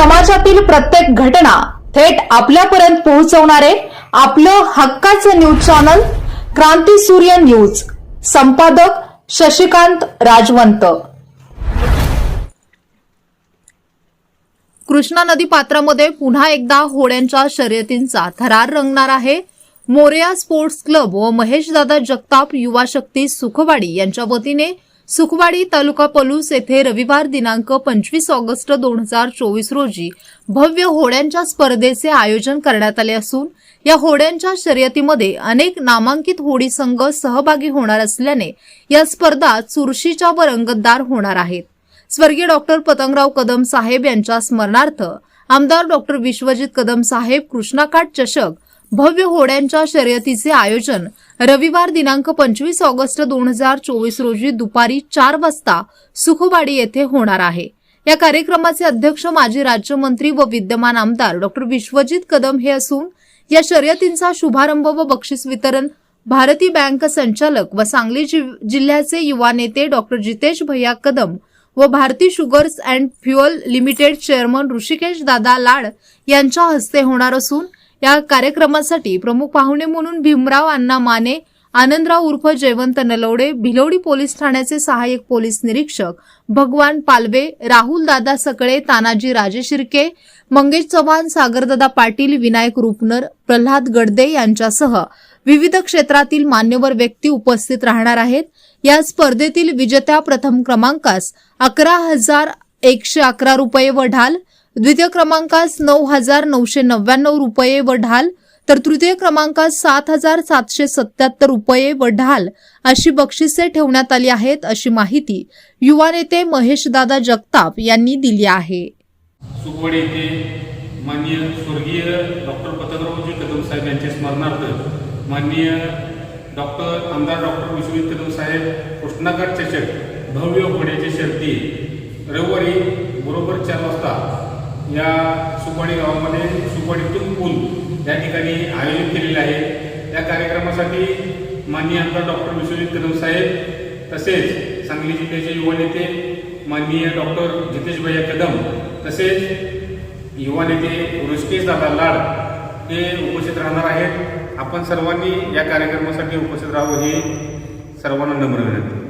समाजातील प्रत्येक घटना थेट आपल्यापर्यंत पोहोचवणारे आपलं हक्काचं न्यूज चॅनल क्रांती सूर्य न्यूज. संपादक शशिकांत राजवंत. कृष्णा नदी पात्रामध्ये पुन्हा एकदा होड्यांच्या शर्यतींचा थरार रंगणार आहे. मोरया स्पोर्ट्स क्लब व महेशदादा जगताप युवा शक्ती सुखवाडी यांच्या वतीने सुखवाडी तालुका पलूस येथे रविवार दिनांक पंचवीस ऑगस्ट दोन हजार चोवीस रोजी भव्य होड्यांच्या स्पर्धेचे आयोजन करण्यात आले असून या होड्यांच्या शर्यतीमध्ये अनेक नामांकित होडी संघ सहभागी होणार असल्याने या स्पर्धा चुरशीच्या व रंगतदार होणार आहेत. स्वर्गीय डॉक्टर पतंगराव कदम साहेब यांच्या स्मरणार्थ आमदार डॉक्टर विश्वजित कदम साहेब कृष्णाकाठ चषक भव्य होड्यांच्या शर्यतीचे आयोजन रविवार दिनांक पंचवीस ऑगस्ट दोन हजार चोवीस रोजी दुपारी चार वाजता सुखवाडी येथे होणार आहे. या कार्यक्रमाचे अध्यक्ष माजी राज्यमंत्री व विद्यमान आमदार डॉक्टर विश्वजित कदम हे असून या शर्यतींचा शुभारंभ व बक्षीस वितरण भारती बँक संचालक व सांगली जि- जिल्ह्याचे युवा नेते डॉक्टर जितेश भैया कदम व Bharati sugars and fuel limited chairman Rishikesh दादा लाड यांच्या हस्ते होणार असून या कार्यक्रमासाठी प्रमुख पाहुणे म्हणून भीमराव अण्णा माने आनंदराव उर्फ जयवंत नलवडे भिलवडी पोलीस ठाण्याचे सहाय्यक पोलीस निरीक्षक भगवान पालवे राहुल दादा सकळे तानाजी राजे शिर्के मंगेश चव्हाण सागरदादा पाटील विनायक रुपनर प्रल्हाद गडदे यांच्यासह विविध क्षेत्रातील मान्यवर व्यक्ती उपस्थित राहणार आहेत. या स्पर्धेतील विजेत्या प्रथम क्रमांकास अकरा हजार एकशे अकरा रुपये व ढाल द्वितीय क्रमांकास नऊ हजार नऊशे नव्याण्णव रुपये व ढाल तर तृतीय क्रमांकास सात हजार सातशे सत्याहत्तर रुपये व ढाल अशी बक्षिसे ठेवण्यात आली आहेत अशी माहिती युवा नेते महेशदादा जगताप यांनी दिली आहे. सुखवाडी येथे माननीय स्वर्गीय डॉक्टर पतंगरावजी कदम साहेब यांच्या स्मरणार्थ माननीय डॉक्टर आमदार डॉक्टर विश्वजित कदम साहेब कृष्णागड चषक भव्य होण्याची शर्ती रविवारी बरोबर चार वाजता या सुखवाडी गावामध्ये सुखवाडीतून पूल या ठिकाणी आयोजित केलेले आहे. या कार्यक्रमासाठी माननीय आमदार डॉक्टर विश्वजित कदम साहेब तसेच सांगली जिल्ह्याचे युवा नेते माननीय डॉक्टर जितेश भैया कदम तसेच युवा नेते ऋषकेश दादा लाड हे उपस्थित राहणार आहेत. आपण सर्वांनी या कार्यक्रमासाठी उपस्थित राहावं ही सर्वांना नम्र विनंती.